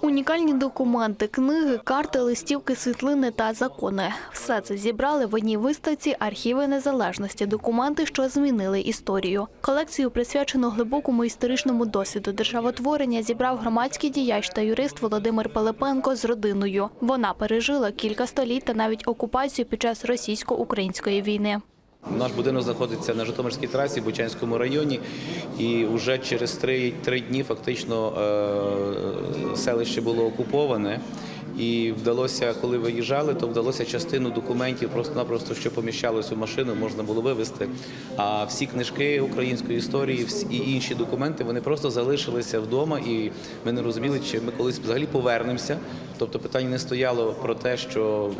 Унікальні документи, книги, карти, листівки, світлини та закони. Все це зібрали в одній виставці архіви незалежності, документи, що змінили історію. Колекцію, присвячену глибокому історичному досвіду державотворення, зібрав громадський діяч та юрист Володимир Пилипенко з родиною. Вона пережила кілька століть та навіть окупацію під час російсько-української війни. Наш будинок знаходиться на Житомирській трасі, Бучанському районі, і вже через три, три дні фактично е, селище було окуповане. І вдалося, коли виїжджали, то вдалося частину документів просто-напросто, що поміщалось у машину, можна було вивезти. А всі книжки української історії, і інші документи, вони просто залишилися вдома, і ми не розуміли, чи ми колись взагалі повернемося. Тобто питання не стояло про те, що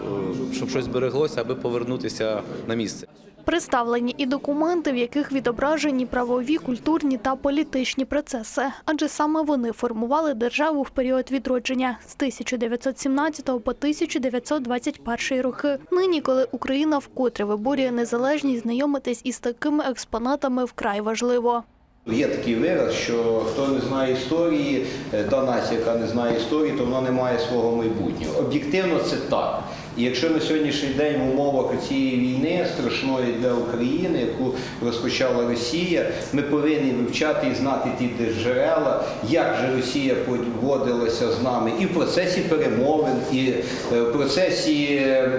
е, щоб щось збереглося, аби повернутися на місце. Представлені і документи, в яких відображені правові, культурні та політичні процеси, адже саме вони формували державу в період відродження з 1917 по 1921 роки. Нині, коли Україна вкотре виборює незалежність, знайомитись із такими експонатами вкрай важливо. Є такий вираз, що хто не знає історії, е, та нація, яка не знає історії, то вона не має свого майбутнього. Об'єктивно це так. І якщо на сьогоднішній день в умовах цієї війни страшної для України, яку розпочала Росія, ми повинні вивчати і знати ті джерела, як же Росія поводилася з нами і в процесі перемовин, і е, в процесі е,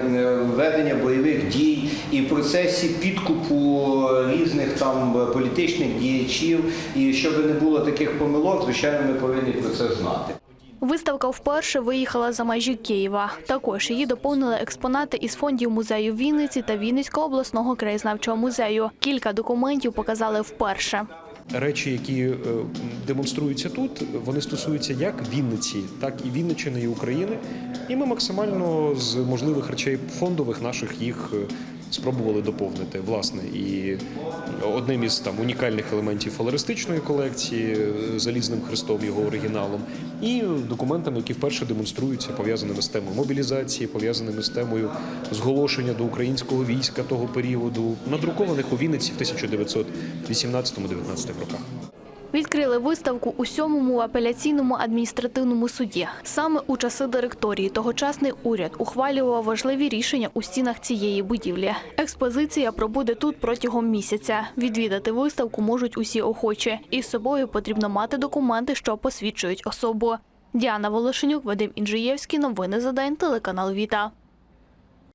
ведення бойових дій, і в процесі підкупу різних там політичних діячів. І щоб не було таких помилок, звичайно, ми повинні про це знати. Виставка вперше виїхала за межі Києва. Також її доповнили експонати із фондів музею Вінниці та Вінницького обласного краєзнавчого музею. Кілька документів показали вперше. Речі, які е, демонструються тут, вони стосуються як Вінниці, так і Вінниччини і України. І ми максимально з можливих речей фондових наших їх е, спробували доповнити. Власне, і одним із там унікальних елементів фалеристичної колекції е, залізним хрестом, його оригіналом, і документами, які вперше демонструються, пов'язаними з темою мобілізації, пов'язаними з темою зголошення до українського війська того періоду, надрукованих у Вінниці в 1918-19 роках. Відкрили виставку у сьомому апеляційному адміністративному суді. Саме у часи директорії тогочасний уряд ухвалював важливі рішення у стінах цієї будівлі. Експозиція пробуде тут протягом місяця. Відвідати виставку можуть усі охочі. Із собою потрібно мати документи, що посвідчують особу. Діана Волошенюк, Вадим Інжиєвський. Новини за день. Телеканал Віта.